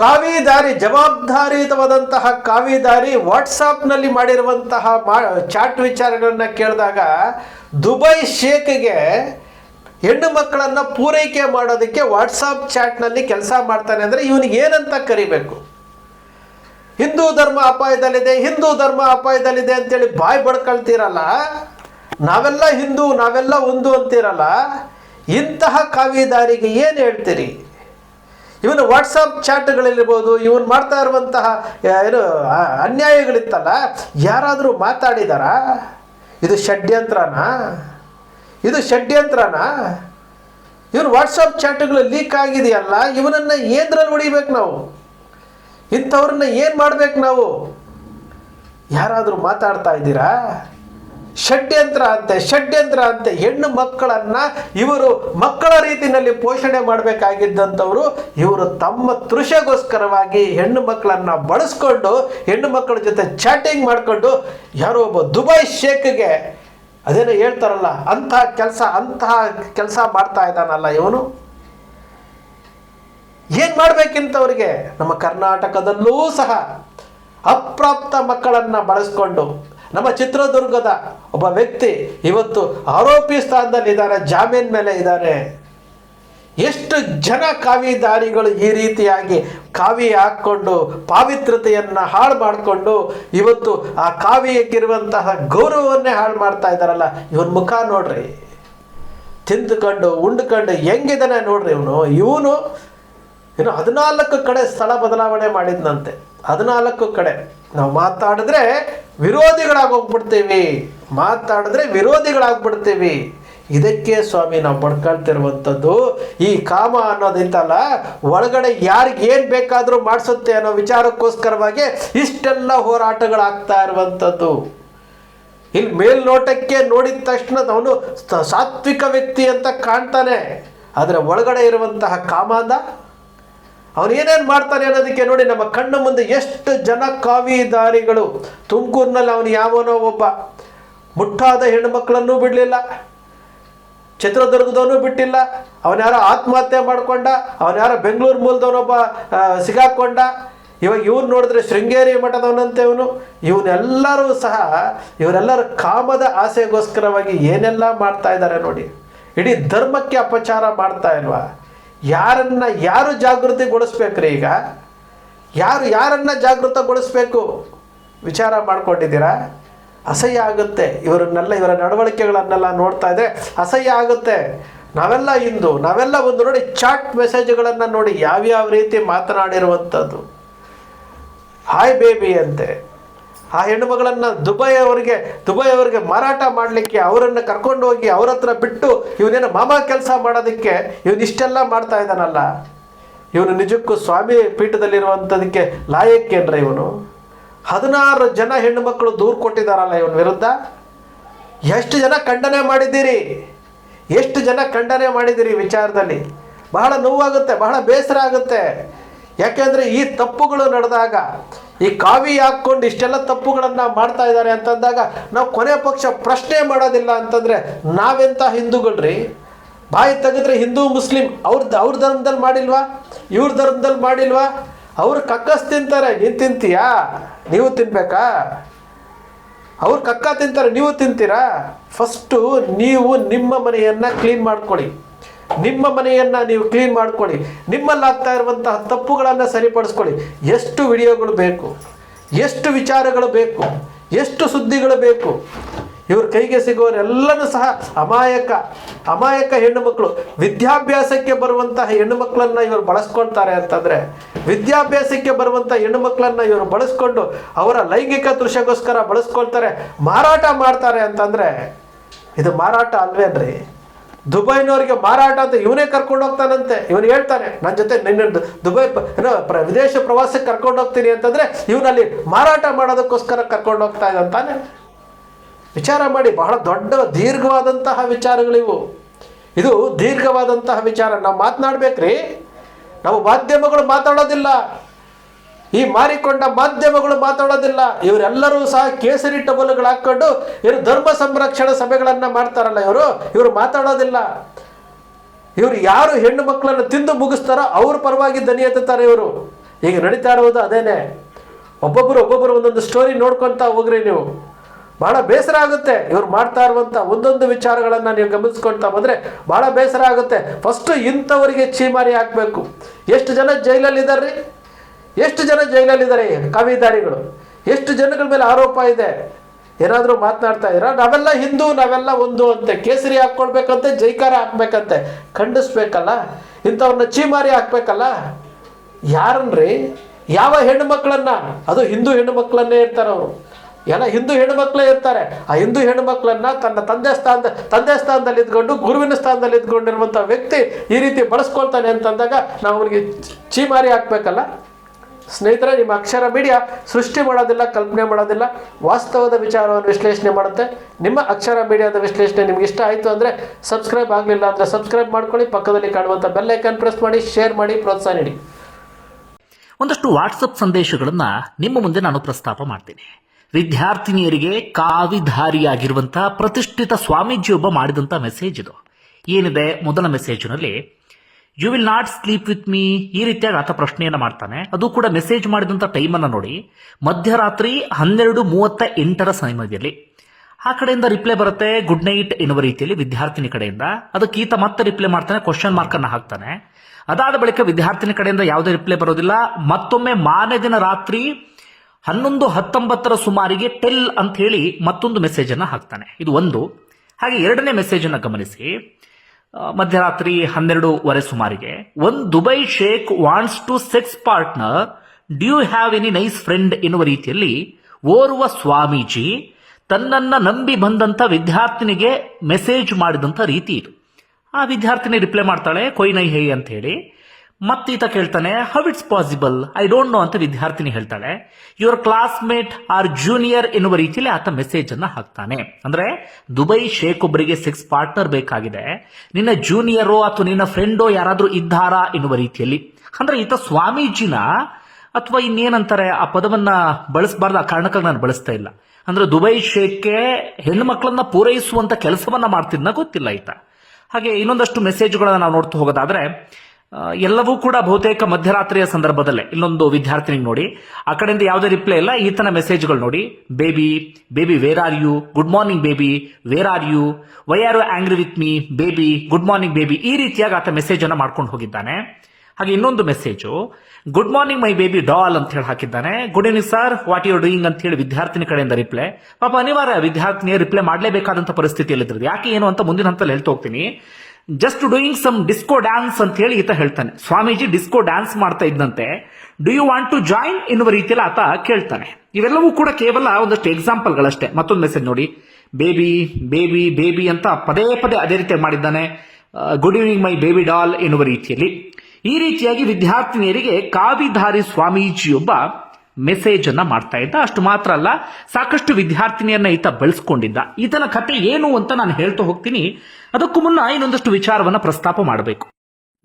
ಕಾವಿದಾರಿ ಜವಾಬ್ದಾರಿಯುತವಾದಂತಹ ಕಾವಿದಾರಿ ವಾಟ್ಸಾಪ್ನಲ್ಲಿ ಮಾಡಿರುವಂತಹ ಮಾ, ಚಾಟ್ ವಿಚಾರಗಳನ್ನು ಕೇಳಿದಾಗ ದುಬೈ ಶೇಖ್ಗೆ ಹೆಣ್ಣು ಮಕ್ಕಳನ್ನ ಪೂರೈಕೆ ಮಾಡೋದಕ್ಕೆ ವಾಟ್ಸಾಪ್ ಚಾಟ್ನಲ್ಲಿ ಕೆಲಸ ಮಾಡ್ತಾನೆ ಅಂದರೆ ಇವನಿಗೆ ಏನಂತ ಕರಿಬೇಕು? ಹಿಂದೂ ಧರ್ಮ ಅಪಾಯದಲ್ಲಿದೆ, ಹಿಂದೂ ಧರ್ಮ ಅಪಾಯದಲ್ಲಿದೆ ಅಂತೇಳಿ ಬಾಯಿ ಬಡ್ಕೊಳ್ತೀರಲ್ಲ? ನಾವೆಲ್ಲ ಹಿಂದೂ, ನಾವೆಲ್ಲ ಒಂದು ಅಂತೀರಲ್ಲ? ಇಂತಹ ಕಾವಿದಾರಿಗೆ ಏನು ಹೇಳ್ತೀರಿ? ಇವನು ವಾಟ್ಸಪ್ ಚಾಟ್ಗಳಿರ್ಬೋದು ಇವನು ಮಾಡ್ತಾ ಇರುವಂತಹ ಏನು ಅನ್ಯಾಯಗಳಿತ್ತಲ್ಲ, ಯಾರಾದರೂ ಮಾತಾಡಿದಾರಾ? ಇದು ಷಡ್ಯಂತ್ರನಾ? ಇದು ಷಡ್ಯಂತ್ರನಾ? ಇವನು ವಾಟ್ಸಪ್ ಚಾಟ್ಗಳು ಲೀಕ್ ಆಗಿದೆಯಲ್ಲ, ಇವನನ್ನ ಏನ್ರಲ್ಲಿ ಹೊಡಿಬೇಕು ನಾವು? ಇಂಥವ್ರನ್ನ ಏನು ಮಾಡ್ಬೇಕು ನಾವು? ಯಾರಾದರೂ ಮಾತಾಡ್ತಾ ಇದ್ದೀರಾ? ಷಡ್ಯಂತ್ರ ಅಂತೆ ಷಡ್ಯಂತ್ರ ಅಂತೆ. ಹೆಣ್ಣು ಮಕ್ಕಳನ್ನ ಇವರು ಮಕ್ಕಳ ರೀತಿಯಲ್ಲಿ ಪೋಷಣೆ ಮಾಡಬೇಕಾಗಿದ್ದಂಥವರು, ಇವರು ತಮ್ಮ ತೃಷೆಗೋಸ್ಕರವಾಗಿ ಹೆಣ್ಣು ಮಕ್ಕಳನ್ನ ಬಳಸ್ಕೊಂಡು, ಹೆಣ್ಣು ಮಕ್ಕಳ ಜೊತೆ ಚಾಟಿಂಗ್ ಮಾಡಿಕೊಂಡು, ಯಾರೋ ಒಬ್ಬ ದುಬೈ ಶೇಖ್ಗೆ ಅದೇನು ಹೇಳ್ತಾರಲ್ಲ ಅಂತಹ ಕೆಲಸ ಅಂತಹ ಕೆಲಸ ಮಾಡ್ತಾ ಇದ್ದಾನಲ್ಲ ಇವನು? ಏನ್ ಮಾಡ್ಬೇಕಿಂತವ್ರಿಗೆ? ನಮ್ಮ ಕರ್ನಾಟಕದಲ್ಲೂ ಸಹ ಅಪ್ರಾಪ್ತ ಮಕ್ಕಳನ್ನ ಬಳಸ್ಕೊಂಡು ನಮ್ಮ ಚಿತ್ರದುರ್ಗದ ಒಬ್ಬ ವ್ಯಕ್ತಿ ಇವತ್ತು ಆರೋಪಿ ಸ್ಥಾನದಲ್ಲಿ ಇದ್ದಾರೆ ಜಾಮೀನ್ ಮೇಲೆ ಇದ್ದಾರೆ ಎಷ್ಟು ಜನ ಕಾವಿದಾರಿಗಳು ಈ ರೀತಿಯಾಗಿ ಕಾವಿ ಹಾಕ್ಕೊಂಡು ಪಾವಿತ್ರತೆಯನ್ನು ಹಾಳು ಮಾಡಿಕೊಂಡು ಇವತ್ತು ಆ ಕಾವಿಯಕ್ಕಿರುವಂತಹ ಗೌರವವನ್ನೇ ಹಾಳು ಮಾಡ್ತಾ ಇದ್ದಾರಲ್ಲ, ಇವನ್ ಮುಖ ನೋಡ್ರಿ. ತಿಂದುಕೊಂಡು, ಉಂಡ್ಕೊಂಡು ಹೆಂಗಿದಾನೆ ನೋಡ್ರಿ ಇವನು. ಇವನು ಇನ್ನು ಹದಿನಾಲ್ಕು ಕಡೆ ಸ್ಥಳ ಬದಲಾವಣೆ ಮಾಡಿದ್ನಂತೆ. ಹದಿನಾಲ್ಕು ಕಡೆ. ನಾವು ಮಾತಾಡಿದ್ರೆ ವಿರೋಧಿಗಳಾಗೋಗ್ಬಿಡ್ತೀವಿ. ಮಾತಾಡಿದ್ರೆ ವಿರೋಧಿಗಳಾಗ್ಬಿಡ್ತೀವಿ. ಇದಕ್ಕೆ ಸ್ವಾಮಿ, ನಾವು ಪಡ್ಕೊಳ್ತಿರುವಂಥದ್ದು ಈ ಕಾಮ ಅನ್ನೋದಿತ್ತಲ್ಲ, ಒಳಗಡೆ ಯಾರಿಗೇನು ಬೇಕಾದರೂ ಮಾಡಿಸುತ್ತೆ ಅನ್ನೋ ವಿಚಾರಕ್ಕೋಸ್ಕರವಾಗಿ ಇಷ್ಟೆಲ್ಲ ಹೋರಾಟಗಳಾಗ್ತಾ ಇರುವಂಥದ್ದು. ಇಲ್ಲಿ ಮೇಲ್ನೋಟಕ್ಕೆ ನೋಡಿದ ತಕ್ಷಣ ಅವನು ಸಾತ್ವಿಕ ವ್ಯಕ್ತಿ ಅಂತ ಕಾಣ್ತಾನೆ. ಆದರೆ ಒಳಗಡೆ ಇರುವಂತಹ ಕಾಮಾಂದ ಅವನು ಏನೇನು ಮಾಡ್ತಾರೆ ಅನ್ನೋದಕ್ಕೆ ನೋಡಿ ನಮ್ಮ ಕಣ್ಣು ಮುಂದೆ ಎಷ್ಟು ಜನ ಕಾವಿದಾರಿಗಳು. ತುಮಕೂರಿನಲ್ಲಿ ಅವನು ಯಾವನೋ ಒಬ್ಬ. ಮುಟ್ಟಾದ ಹೆಣ್ಣುಮಕ್ಕಳನ್ನೂ ಬಿಡಲಿಲ್ಲ. ಚಿತ್ರದುರ್ಗದವನು ಬಿಟ್ಟಿಲ್ಲ. ಅವನ ಯಾರೋ ಆತ್ಮಹತ್ಯೆ ಮಾಡ್ಕೊಂಡ. ಅವನ್ಯಾರೋ ಬೆಂಗಳೂರು ಮೂಲದವನೊಬ್ಬ ಸಿಗಾಕೊಂಡ. ಇವಾಗ ಇವ್ನು ನೋಡಿದ್ರೆ ಶೃಂಗೇರಿ ಮಠದವನಂತೆ ಇವನು. ಇವನ್ನೆಲ್ಲರೂ ಸಹ, ಇವರೆಲ್ಲರ ಕಾಮದ ಆಸೆಗೋಸ್ಕರವಾಗಿ ಏನೆಲ್ಲ ಮಾಡ್ತಾ ಇದ್ದಾರೆ ನೋಡಿ. ಇಡೀ ಧರ್ಮಕ್ಕೆ ಅಪಚಾರ ಮಾಡ್ತಾ ಇಲ್ವಾ? ಯಾರನ್ನ ಯಾರು ಜಾಗೃತಿಗೊಳಿಸ್ಬೇಕ್ರಿ ಈಗ? ಯಾರು ಯಾರನ್ನ ಜಾಗೃತಗೊಳಿಸ್ಬೇಕು? ವಿಚಾರ ಮಾಡ್ಕೊಂಡಿದ್ದೀರಾ? ಅಸಹ್ಯ ಆಗುತ್ತೆ. ಇವರನ್ನೆಲ್ಲ, ಇವರ ನಡವಳಿಕೆಗಳನ್ನೆಲ್ಲ ನೋಡ್ತಾ ಇದ್ರೆ ಅಸಹ್ಯ ಆಗುತ್ತೆ. ನಾವೆಲ್ಲ ಇಂದು ನಾವೆಲ್ಲ ಒಂದು ನೋಡಿ ಚಾಟ್ ಮೆಸೇಜ್ಗಳನ್ನು ನೋಡಿ ಯಾವ್ಯಾವ ರೀತಿ ಮಾತನಾಡಿರುವಂಥದ್ದು. ಹಾಯ್ ಬೇಬಿ ಅಂತೆ. ಆ ಹೆಣ್ಣು ಮಗಳನ್ನು ದುಬೈ ಅವರಿಗೆ ದುಬೈ ಅವರಿಗೆ ಮಾರಾಟ ಮಾಡಲಿಕ್ಕೆ, ಅವರನ್ನು ಕರ್ಕೊಂಡು ಹೋಗಿ ಅವ್ರ ಹತ್ರ ಬಿಟ್ಟು ಇವನೇನು ಮಾಮ ಕೆಲಸ ಮಾಡೋದಕ್ಕೆ ಇವನು ಇಷ್ಟೆಲ್ಲ ಮಾಡ್ತಾ ಇದ್ದಾನಲ್ಲ. ಇವನು ನಿಜಕ್ಕೂ ಸ್ವಾಮಿ ಪೀಠದಲ್ಲಿರುವಂಥದಕ್ಕೆ ಲಾಯಕ್ಕೇನ್ರ ಇವನು? ಹದಿನಾರು ಜನ ಹೆಣ್ಣುಮಕ್ಕಳು ದೂರು ಕೊಟ್ಟಿದ್ದಾರಲ್ಲ ಇವನ ವಿರುದ್ಧ? ಎಷ್ಟು ಜನ ಖಂಡನೆ ಮಾಡಿದ್ದೀರಿ? ಎಷ್ಟು ಜನ ಖಂಡನೆ ಮಾಡಿದ್ದೀರಿ ವಿಚಾರದಲ್ಲಿ? ಬಹಳ ನೋವಾಗುತ್ತೆ, ಬಹಳ ಬೇಸರ ಆಗುತ್ತೆ. ಯಾಕೆಂದರೆ ಈ ತಪ್ಪುಗಳು ನಡೆದಾಗ ಈ ಕಾವಿ ಹಾಕ್ಕೊಂಡು ಇಷ್ಟೆಲ್ಲ ತಪ್ಪುಗಳನ್ನು ಮಾಡ್ತಾ ಇದ್ದಾರೆ ಅಂತಂದಾಗ ನಾವು ಕೊನೆ ಪಕ್ಷ ಪ್ರಶ್ನೆ ಮಾಡೋದಿಲ್ಲ ಅಂತಂದರೆ ನಾವೆಂಥ ಹಿಂದೂಗಳ್ರಿ? ಬಾಯಿ ತೆಗೆದ್ರೆ ಹಿಂದೂ, ಮುಸ್ಲಿಂ ಅವ್ರ ಅವ್ರ ಧರ್ಮದಲ್ಲಿ ಮಾಡಿಲ್ವಾ? ಇವ್ರ ಧರ್ಮದಲ್ಲಿ ಮಾಡಿಲ್ವಾ? ಅವ್ರು ಕಕ್ಕಸ್ ತಿಂತಾರೆ, ನೀನು ತಿಂತೀಯಾ? ನೀವು ತಿನ್ಬೇಕಾ? ಅವ್ರು ಕಕ್ಕ ತಿಂತಾರೆ, ನೀವು ತಿಂತೀರಾ? ಫಸ್ಟು ನೀವು ನಿಮ್ಮ ಮನೆಯನ್ನು ಕ್ಲೀನ್ ಮಾಡ್ಕೊಳ್ಳಿ. ನಿಮ್ಮ ಮನೆಯನ್ನು ನೀವು ಕ್ಲೀನ್ ಮಾಡ್ಕೊಳ್ಳಿ. ನಿಮ್ಮಲ್ಲಿ ಆಗ್ತಾ ಇರುವಂತಹ ತಪ್ಪುಗಳನ್ನು ಸರಿಪಡಿಸ್ಕೊಳ್ಳಿ. ಎಷ್ಟು ವಿಡಿಯೋಗಳು ಬೇಕು? ಎಷ್ಟು ವಿಚಾರಗಳು ಬೇಕು? ಎಷ್ಟು ಸುದ್ದಿಗಳು ಬೇಕು? ಇವ್ರ ಕೈಗೆ ಸಿಗೋರೆಲ್ಲನೂ ಸಹ ಅಮಾಯಕ ಅಮಾಯಕ ಹೆಣ್ಣು ಮಕ್ಕಳು. ವಿದ್ಯಾಭ್ಯಾಸಕ್ಕೆ ಬರುವಂತಹ ಹೆಣ್ಣು ಮಕ್ಕಳನ್ನು ಇವರು ಬಳಸ್ಕೊಳ್ತಾರೆ ಅಂತಂದ್ರೆ, ವಿದ್ಯಾಭ್ಯಾಸಕ್ಕೆ ಬರುವಂಥ ಹೆಣ್ಣು ಮಕ್ಕಳನ್ನು ಇವರು ಬಳಸ್ಕೊಂಡು ಅವರ ಲೈಂಗಿಕ ದೃಶ್ಯಗೋಸ್ಕರ ಬಳಸ್ಕೊಳ್ತಾರೆ, ಮಾರಾಟ ಮಾಡ್ತಾರೆ ಅಂತಂದ್ರೆ, ಇದು ಮಾರಾಟ ಅಲ್ವೇನ್ರಿ? ದುಬೈನವ್ರಿಗೆ ಮಾರಾಟ ಅಂತ ಇವನೇ ಕರ್ಕೊಂಡು ಹೋಗ್ತಾನಂತೆ. ಇವನು ಹೇಳ್ತಾನೆ ನನ್ನ ಜೊತೆ ನಿನ್ನ ದುಬೈ ಏನೋ ಪ್ರ, ವಿದೇಶ ಪ್ರವಾಸಕ್ಕೆ ಕರ್ಕೊಂಡು ಹೋಗ್ತೀನಿ ಅಂತಂದ್ರೆ ಇವನಲ್ಲಿ ಮಾರಾಟ ಮಾಡೋದಕ್ಕೋಸ್ಕರ ಕರ್ಕೊಂಡು ಹೋಗ್ತಾ ಇದ್ದಂತಾನೆ ವಿಚಾರ ಮಾಡಿ, ಬಹಳ ದೊಡ್ಡ ದೀರ್ಘವಾದಂತಹ ವಿಚಾರಗಳಿವು ಇದು ದೀರ್ಘವಾದಂತಹ ವಿಚಾರ. ನಾವು ಮಾತನಾಡ್ಬೇಕ್ರಿ. ನಾವು ಮಾಧ್ಯಮಗಳು ಮಾತಾಡೋದಿಲ್ಲ. ಈ ಮಾರಿಕೊಂಡ ಮಾಧ್ಯಮಗಳು ಮಾತಾಡೋದಿಲ್ಲ. ಇವರೆಲ್ಲರೂ ಸಹ ಕೇಸರಿ ಟಬಲ್ಗಳು ಹಾಕೊಂಡು ಇವರು ಧರ್ಮ ಸಂರಕ್ಷಣಾ ಸಭೆಗಳನ್ನು ಮಾಡ್ತಾರಲ್ಲ ಇವರು ಇವರು ಮಾತಾಡೋದಿಲ್ಲ. ಇವರು ಯಾರು ಹೆಣ್ಣು ಮಕ್ಕಳನ್ನು ತಿಂದು ಮುಗಿಸ್ತಾರೋ ಅವ್ರ ಪರವಾಗಿ ದನಿ ಎತ್ತಾರೆ ಇವರು. ಈಗ ನಡೀತಾ ಇರುವುದು ಅದೇನೆ. ಒಬ್ಬೊಬ್ಬರು ಒಬ್ಬೊಬ್ಬರು ಒಂದೊಂದು ಸ್ಟೋರಿ ನೋಡ್ಕೊತಾ ಹೋಗ್ರಿ ನೀವು. ಬಹಳ ಬೇಸರ ಆಗುತ್ತೆ ಇವ್ರು ಮಾಡ್ತಾ ಇರುವಂಥ ಒಂದೊಂದು ವಿಚಾರಗಳನ್ನು ನೀವು ಗಮನಿಸ್ಕೊಳ್ತಾ ಬಂದರೆ ಬಹಳ ಬೇಸರ ಆಗುತ್ತೆ. ಫಸ್ಟು ಇಂಥವರಿಗೆ ಚೀಮಾರಿ ಹಾಕಬೇಕು. ಎಷ್ಟು ಜನ ಜೈಲಲ್ಲಿ ಇದ್ದಾರೆ ಎಷ್ಟು ಜನ ಜೈಲಲ್ಲಿದ್ದಾರೆ? ಕವಿದಾರಿಗಳು. ಎಷ್ಟು ಜನಗಳ ಮೇಲೆ ಆರೋಪ ಇದೆ? ಏನಾದರೂ ಮಾತನಾಡ್ತಾ ಇದ್ದೀರಾ? ನಾವೆಲ್ಲ ಹಿಂದೂ, ನಾವೆಲ್ಲ ಒಂದು ಅಂತೆ ಕೇಸರಿ ಹಾಕ್ಕೊಳ್ಬೇಕಂತೆ ಜೈಕಾರ ಹಾಕ್ಬೇಕಂತೆ. ಖಂಡಿಸ್ಬೇಕಲ್ಲ? ಇಂಥವ್ರನ್ನ ಚೀಮಾರಿ ಹಾಕ್ಬೇಕಲ್ಲ? ಯಾರನ್ರಿ? ಯಾವ ಹೆಣ್ಣು ಮಕ್ಕಳನ್ನ ಅದು ಹಿಂದೂ ಹೆಣ್ಣು ಮಕ್ಕಳನ್ನೇ ಇರ್ತಾರೆ ಅವರು. ಎಲ್ಲ ಹಿಂದೂ ಹೆಣ್ಣು ಮಕ್ಕಳೇ ಇರ್ತಾರೆ. ಆ ಹಿಂದೂ ಹೆಣ್ಣು ಮಕ್ಕಳನ್ನ ತನ್ನ ತಂದೆ ಸ್ಥಾನದ ತಂದೆ ಸ್ಥಾನದಲ್ಲಿ ಇದ್ಕೊಂಡು, ಗುರುವಿನ ಸ್ಥಾನದಲ್ಲಿ ಇದ್ಕೊಂಡಿರುವಂಥ ವ್ಯಕ್ತಿ ಈ ರೀತಿ ಬಳಸ್ಕೊಳ್ತಾನೆ ಅಂತಂದಾಗ ನಾವು ಅವನಿಗೆ ಚೀಮಾರಿ ಹಾಕ್ಬೇಕಲ್ಲ? ಸ್ನೇಹಿತರೆ, ನಿಮ್ಮ ಅಕ್ಷರ ಮೀಡಿಯಾ ಸೃಷ್ಟಿ ಮಾಡೋದಿಲ್ಲ, ಕಲ್ಪನೆ ಮಾಡೋದಿಲ್ಲ. ವಾಸ್ತವದ ವಿಚಾರವನ್ನು ವಿಶ್ಲೇಷಣೆ ಮಾಡುತ್ತೆ. ನಿಮ್ಮ ಅಕ್ಷರ ಮೀಡಿಯಾದ ವಿಶ್ಲೇಷಣೆ ನಿಮ್ಗೆ ಇಷ್ಟ ಆಯಿತು ಅಂದರೆ ಸಬ್ಸ್ಕ್ರೈಬ್ ಆಗಲಿಲ್ಲ ಅಂದರೆ ಸಬ್ಸ್ಕ್ರೈಬ್ ಮಾಡ್ಕೊಳ್ಳಿ. ಪಕ್ಕದಲ್ಲಿ ಕಾಣುವಂಥ ಬೆಲ್ ಐಕನ್ ಪ್ರೆಸ್ ಮಾಡಿ ಶೇರ್ ಮಾಡಿ, ಪ್ರೋತ್ಸಾಹ ನೀಡಿ. ಒಂದಷ್ಟು ವಾಟ್ಸಪ್ ಸಂದೇಶಗಳನ್ನು ನಿಮ್ಮ ಮುಂದೆ ನಾನು ಪ್ರಸ್ತಾಪ ಮಾಡ್ತೀನಿ. ವಿದ್ಯಾರ್ಥಿನಿಯರಿಗೆ ಕಾವಿಧಾರಿಯಾಗಿರುವಂತಹ ಪ್ರತಿಷ್ಠಿತ ಸ್ವಾಮೀಜಿಯೊಬ್ಬ ಮಾಡಿದಂಥ ಮೆಸೇಜ್ ಇದು. ಏನಿದೆ? ಮೊದಲ ಮೆಸೇಜ್ನಲ್ಲಿ you will not sleep with me ಈ ರೀತಿಯಾಗಿ ಆತ ಪ್ರಶ್ನೆಯನ್ನು ಮಾಡ್ತಾನೆ. ಅದು ಕೂಡ ಮೆಸೇಜ್ ಮಾಡಿದಂಥ ಟೈಮನ್ನು ನೋಡಿ. ಮಧ್ಯರಾತ್ರಿ ಹನ್ನೆರಡು ಮೂವತ್ತ ಎಂಟರ ಸಮಯದಲ್ಲಿ. ಆ ಕಡೆಯಿಂದ ರಿಪ್ಲೈ ಬರುತ್ತೆ ಗುಡ್ ನೈಟ್ ಎನ್ನುವ ರೀತಿಯಲ್ಲಿ ವಿದ್ಯಾರ್ಥಿನಿ ಕಡೆಯಿಂದ. ಅದಕ್ಕೆ ಈತ ಮತ್ತೆ ರಿಪ್ಲೈ ಮಾಡ್ತಾನೆ ಕ್ವಶನ್ ಮಾರ್ಕ್ ಅನ್ನ ಹಾಕ್ತಾನೆ. ಅದಾದ ಬಳಿಕ ವಿದ್ಯಾರ್ಥಿನಿ ಕಡೆಯಿಂದ ಯಾವುದೇ ರಿಪ್ಲೈ ಬರೋದಿಲ್ಲ. ಮತ್ತೊಮ್ಮೆ ಮಾರನೇ ದಿನ ರಾತ್ರಿ ಹನ್ನೊಂದು ಹತ್ತೊಂಬತ್ತರ ಸುಮಾರಿಗೆ ಟೆಲ್ ಅಂತ ಹೇಳಿ ಮತ್ತೊಂದು ಮೆಸೇಜ್ ಅನ್ನ ಹಾಕ್ತಾನೆ. ಇದು ಒಂದು. ಹಾಗೆ ಎರಡನೇ ಮೆಸೇಜ್ ಅನ್ನ ಗಮನಿಸಿ. ಮಧ್ಯರಾತ್ರಿ ಹನ್ನೆರಡೂವರೆ ಸುಮಾರಿಗೆ ಒಂದು Dubai sheikh wants to sex partner do have any nice friend ಎನ್ನುವ ರೀತಿಯಲ್ಲಿ ಓರ್ವ ಸ್ವಾಮೀಜಿ ತನ್ನನ್ನ ನಂಬಿ ಬಂದಂತ ವಿದ್ಯಾರ್ಥಿನಿಗೆ ಮೆಸೇಜ್ ಮಾಡಿದಂತ ರೀತಿ ಇದು. ಆ ವಿದ್ಯಾರ್ಥಿನಿ ರಿಪ್ಲೈ ಮಾಡ್ತಾಳೆ ಕೊಯ್ನೈ ಹೇ ಅಂತ ಹೇಳಿ. ಮತ್ತೀತ ಕೇಳ್ತಾನೆ how it's possible I don't know ಅಂತ ವಿದ್ಯಾರ್ಥಿನಿ ಹೇಳ್ತಾಳೆ. ಯುವರ್ ಕ್ಲಾಸ್ಮೇಟ್ ಆರ್ ಜೂನಿಯರ್ ಎನ್ನುವ ರೀತಿಯಲ್ಲಿ ಆತ ಮೆಸೇಜ್ ಅನ್ನ ಹಾಕ್ತಾನೆ. ಅಂದ್ರೆ, ದುಬೈ ಶೇಖ್ ಒಬ್ಬರಿಗೆ ಸೆಕ್ಸ್ ಪಾರ್ಟ್ನರ್ ಬೇಕಾಗಿದೆ. ನಿನ್ನ ಜೂನಿಯರೋ ಅಥವಾ ನಿನ್ನ ಫ್ರೆಂಡೋ ಯಾರಾದರೂ ಇದ್ದಾರಾ? ಎನ್ನುವ ರೀತಿಯಲ್ಲಿ. ಅಂದ್ರೆ, ಈತ ಸ್ವಾಮೀಜಿನ ಅಥವಾ ಇನ್ನೇನಂತಾರೆ, ಆ ಪದವನ್ನ ಬಳಸಬಾರ್ದು, ಆ ಕಾರಣಕ್ಕಾಗಿ ನಾನು ಬಳಸ್ತಾ ಇಲ್ಲ. ಅಂದ್ರೆ, ದುಬೈ ಶೇಖ್ಗೆ ಹೆಣ್ಣು ಮಕ್ಕಳನ್ನ ಪೂರೈಸುವಂತ ಕೆಲಸವನ್ನ ಮಾಡ್ತಿದ್ನ? ಗೊತ್ತಿಲ್ಲ ಈತ. ಹಾಗೆ ಇನ್ನೊಂದಷ್ಟು ಮೆಸೇಜ್ಗಳನ್ನ ನಾವು ನೋಡ್ತಾ ಹೋಗೋದಾದ್ರೆ ಎಲ್ಲವೂ ಕೂಡ ಬಹುತೇಕ ಮಧ್ಯರಾತ್ರಿಯ ಸಂದರ್ಭದಲ್ಲೇ. ಇಲ್ಲೊಂದು ವಿದ್ಯಾರ್ಥಿನಿಗೆ ನೋಡಿ. ಆ ಕಡೆಯಿಂದ ಯಾವುದೇ ರಿಪ್ಲೈ ಇಲ್ಲ. ಈತನ ಮೆಸೇಜ್ಗಳು ನೋಡಿ. Baby baby where are you good morning baby. Where are you why are you angry with me baby good morning baby. ಈ ರೀತಿಯಾಗಿ ಆತ ಮೆಸೇಜ್ ಅನ್ನು ಮಾಡ್ಕೊಂಡು ಹೋಗಿದ್ದಾನೆ. ಹಾಗೆ ಇನ್ನೊಂದು message. Good morning my baby doll ಅಂತ ಹೇಳಿ ಹಾಕಿದ್ದಾನೆ. Good evening sir what you doing ಅಂತ ಹೇಳಿ ವಿದ್ಯಾರ್ಥಿನಿ ಕಡೆಯಿಂದ ರಿಪ್ಲೈ. ಪಾಪ ಅನಿವಾರ್ಯ, ವಿದ್ಯಾರ್ಥಿನಿಯ ರಿಪ್ಲೈ ಮಾಡಲೇಬೇಕಾದಂತ ಪರಿಸ್ಥಿತಿಯಲ್ಲಿದ್ದರು ಯಾಕೆ ಏನು ಅಂತ ಮುಂದಿನ ಹಂತದಲ್ಲಿ ಹೇಳ್ತಾ ಹೋಗ್ತೀನಿ. Just doing some disco dance ಅಂತ ಹೇಳಿ ಈತ ಹೇಳ್ತಾನೆ. ಸ್ವಾಮೀಜಿ ಡಿಸ್ಕೋ ಡ್ಯಾನ್ಸ್ ಮಾಡ್ತಾ ಇದ್ದಂತೆ. Do you want to join ಎನ್ನುವ ರೀತಿಯಲ್ಲಿ ಆತ ಕೇಳ್ತಾನೆ. ಇವೆಲ್ಲವೂ ಕೂಡ ಕೇವಲ ಒಂದಷ್ಟು ಎಕ್ಸಾಂಪಲ್ಗಳಷ್ಟೇ ಮತ್ತೊಂದು ಮೆಸೇಜ್ ನೋಡಿ. ಬೇಬಿ ಬೇಬಿ ಬೇಬಿ ಅಂತ ಪದೇ ಪದೇ ಅದೇ ರೀತಿ ಮಾಡಿದ್ದಾನೆ. Good evening my baby doll ಎನ್ನುವ ರೀತಿಯಲ್ಲಿ. ಈ ರೀತಿಯಾಗಿ ವಿದ್ಯಾರ್ಥಿನಿಯರಿಗೆ ಕಾವಿಧಾರಿ ಸ್ವಾಮೀಜಿಯೊಬ್ಬ ಮೆಸೇಜ್ ಅನ್ನ ಮಾಡ್ತಾ ಇದ್ದ. ಅಷ್ಟು ಮಾತ್ರ ಅಲ್ಲ, ಸಾಕಷ್ಟು ವಿದ್ಯಾರ್ಥಿನಿಯನ್ನ ಈತ ಬೆಳೆಸ್ಕೊಂಡಿದ್ದ. ಈತನ ಕತೆ ಏನು ಅಂತ ನಾನು ಹೇಳ್ತಾ ಹೋಗ್ತೀನಿ. ಅದಕ್ಕೂ ಮುನ್ನ ಇನ್ನೊಂದಷ್ಟು ವಿಚಾರವನ್ನ ಪ್ರಸ್ತಾಪ ಮಾಡಬೇಕು.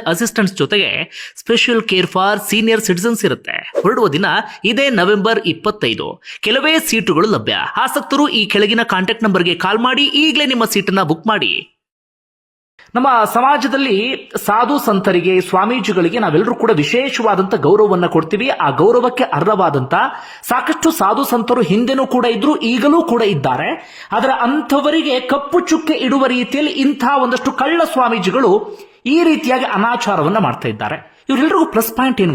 assistants ಜೊತೆಗೆ special care for senior citizens ಇರುತ್ತೆ. ಹೊರಡುವ ದಿನ ಇದೇ ನವೆಂಬರ್ ಇಪ್ಪತ್ತೈದು. ಕೆಲವೇ ಸೀಟುಗಳು ಲಭ್ಯ. ಆಸಕ್ತರು ಈ ಕೆಳಗಿನ ಕಾಂಟ್ಯಾಕ್ಟ್ ನಂಬರ್ಗೆ ಕಾಲ್ ಮಾಡಿ ಈಗಲೇ ನಿಮ್ಮ ಸೀಟನ್ನ ಬುಕ್ ಮಾಡಿ. ನಮ್ಮ ಸಮಾಜದಲ್ಲಿ ಸಾಧು ಸಂತರಿಗೆ, ಸ್ವಾಮೀಜಿಗಳಿಗೆ ನಾವೆಲ್ಲರೂ ಕೂಡ ವಿಶೇಷವಾದಂಥ ಗೌರವವನ್ನು ಕೊಡ್ತೀವಿ. ಆ ಗೌರವಕ್ಕೆ ಅರ್ಹವಾದಂತ ಸಾಕಷ್ಟು ಸಾಧು ಸಂತರು ಹಿಂದೆನೂ ಕೂಡ ಇದ್ರು, ಈಗಲೂ ಕೂಡ ಇದ್ದಾರೆ. ಅದರ ಅಂಥವರಿಗೆ ಕಪ್ಪು ಚುಕ್ಕೆ ಇಡುವ ರೀತಿಯಲ್ಲಿ ಇಂಥ ಒಂದಷ್ಟು ಕಳ್ಳ ಸ್ವಾಮೀಜಿಗಳು ಈ ರೀತಿಯಾಗಿ ಅನಾಚಾರವನ್ನ ಮಾಡ್ತಾ ಇದ್ದಾರೆ. ಇವರೆಲ್ಲರಿಗೂ ಪ್ಲಸ್ ಪಾಯಿಂಟ್ ಏನು